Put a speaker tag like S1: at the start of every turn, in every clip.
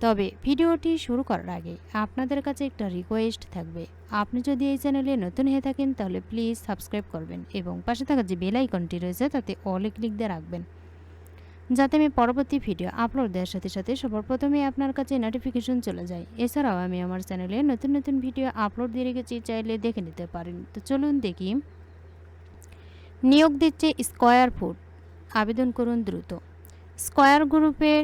S1: তবে ভিডিওটি শুরু করার আগে আপনাদের কাছে একটা রিকোয়েস্ট থাকবে। আপনি যদি এই চ্যানেলে নতুন হয়ে থাকেন, তাহলে প্লিজ সাবস্ক্রাইব করবেন এবং পাশে থাকা যে বেল আইকনটি রয়েছে, তাতে অলে ক্লিক দিয়ে রাখবেন। যাতে আমি পরবর্তী ভিডিও আপলোড দেওয়ার সাথে সাথে সবার প্রথমে আপনার কাছে নোটিফিকেশন চলে যায়। এছাড়াও আমি আমার চ্যানেলে নতুন নতুন ভিডিও আপলোড দিয়ে রেখেছি, চাইলে দেখে নিতে পারেন। তো চলুন দেখি। নিয়োগ দিচ্ছে স্কয়ার ফুড আবেদন করুন দ্রুত। স্কয়ার গ্রুপের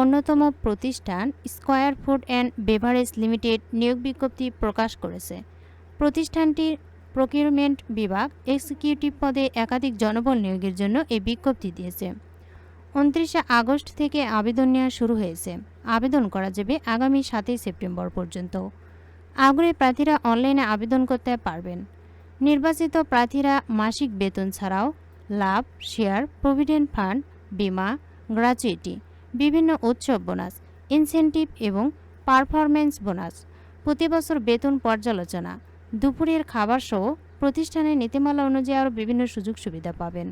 S1: অন্যতম প্রতিষ্ঠান Square Food and Beverage Limited নিয়োগ বিজ্ঞপ্তি প্রকাশ করেছে। প্রতিষ্ঠানটির প্রকিউরমেন্ট বিভাগ এক্সিকিউটিভ পদে একাধিক জনবল নিয়োগের জন্য এই বিজ্ঞপ্তি দিয়েছে। উনত্রিশে আগস্ট থেকে আবেদন নেওয়া শুরু হয়েছে। আবেদন করা যাবে আগামী সাতই সেপ্টেম্বর পর্যন্ত। আগ্রহী প্রার্থীরা অনলাইনে আবেদন করতে পারবেন। নির্বাচিত প্রার্থীরা মাসিক বেতন ছাড়াও লাভ, শেয়ার, প্রভিডেন্ট ফান্ড, বিমা গ্র্যাচুইটি বিভিন্ন উৎসব বোনাস ইনসেনটিভ এবং পারফরমেন্স বোনাস, প্রতি বছর বেতন পর্যালোচনা, দুপুরের খাবার সহ প্রতিষ্ঠানের নীতিমালা অনুযায়ী আরও বিভিন্ন সুযোগ সুবিধা পাবেন।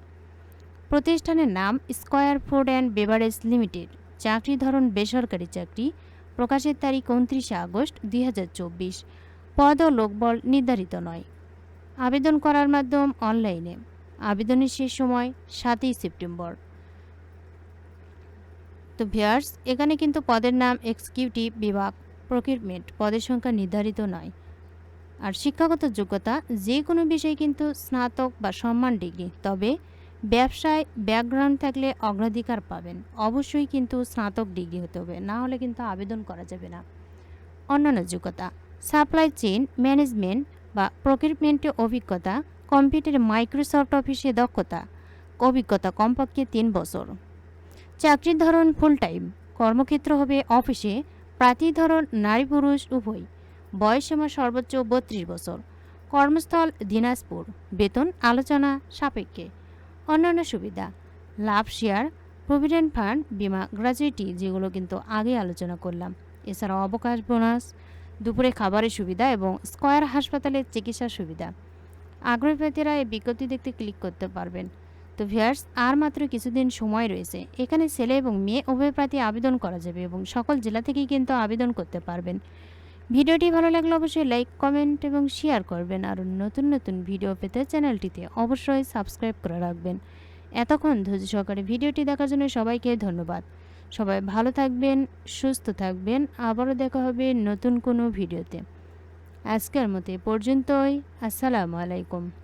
S1: প্রতিষ্ঠানের নাম Square Food and Beverage Limited চাকরি ধরন বেসরকারি চাকরি, প্রকাশের তারিখ উনত্রিশে আগস্ট দুই হাজার চব্বিশ, পদ ও লোকবল নির্ধারিত নয়। আবেদন করার মাধ্যম অনলাইনে আবেদনের শেষ সময় সাতই সেপ্টেম্বর। তো ভিয়ার্স, এখানে কিন্তু পদের নাম এক্সিকিউটিভ বিভাগ প্রকিউরমেন্ট পদের সংখ্যা নির্ধারিত নয়। আর শিক্ষাগত যোগ্যতা, যে কোনো বিষয়ে কিন্তু স্নাতক বা সম্মান ডিগ্রি, তবে ব্যবসায় ব্যাকগ্রাউন্ড থাকলে অগ্রাধিকার পাবেন। অবশ্যই কিন্তু স্নাতক ডিগ্রি হতে হবে, না হলে কিন্তু আবেদন করা যাবে না। অন্যান্য যোগ্যতা, সাপ্লাই চেইন, ম্যানেজমেন্ট বা প্রকিউরমেন্টে অভিজ্ঞতা, কম্পিউটারে মাইক্রোসফট অফিসে দক্ষতা, অভিজ্ঞতা কমপক্ষে তিন বছর। চাকরির ধরন ফুল টাইম কর্মক্ষেত্র হবে অফিসে প্রার্থী ধরন নারী পুরুষ উভয়। বয়সসীমা সর্বোচ্চ বত্রিশ বছর। কর্মস্থল দিনাজপুর। বেতন আলোচনা সাপেক্ষে। অন্যান্য সুবিধা। লাভ শেয়ার প্রভিডেন্ট ফান্ড বিমা গ্র্যাচুইটি যেগুলো কিন্তু আগে আলোচনা করলাম। এছাড়াও অবকাশ বোনাস দুপুরে খাবারের সুবিধা এবং স্কয়ার হাসপাতালের চিকিৎসার সুবিধা। আগ্রহী প্রার্থীরা এই বিজ্ঞপ্তি দেখতে ক্লিক করতে পারবেন। তো ভিয়ার্স আর মাত্র কিছুদিন সময় রয়েছে। এখানে ছেলে এবং মেয়ে উভয় প্রার্থী আবেদন করা যাবে এবং সকল জেলা থেকেই কিন্তু আবেদন করতে পারবেন। ভিডিওটি ভালো লাগলে অবশ্যই লাইক, কমেন্ট এবং শেয়ার করবেন আর নতুন নতুন ভিডিও পেতে চ্যানেলটিতে অবশ্যই সাবস্ক্রাইব করে রাখবেন। এতক্ষণ ধৈর্য সহকারে ভিডিওটি দেখার জন্য সবাইকে ধন্যবাদ। সবাই ভালো থাকবেন, সুস্থ থাকবেন। আবারও দেখা হবে নতুন কোনো ভিডিওতে। আজকের মতো পর্যন্তই। আসসালামু আলাইকুম।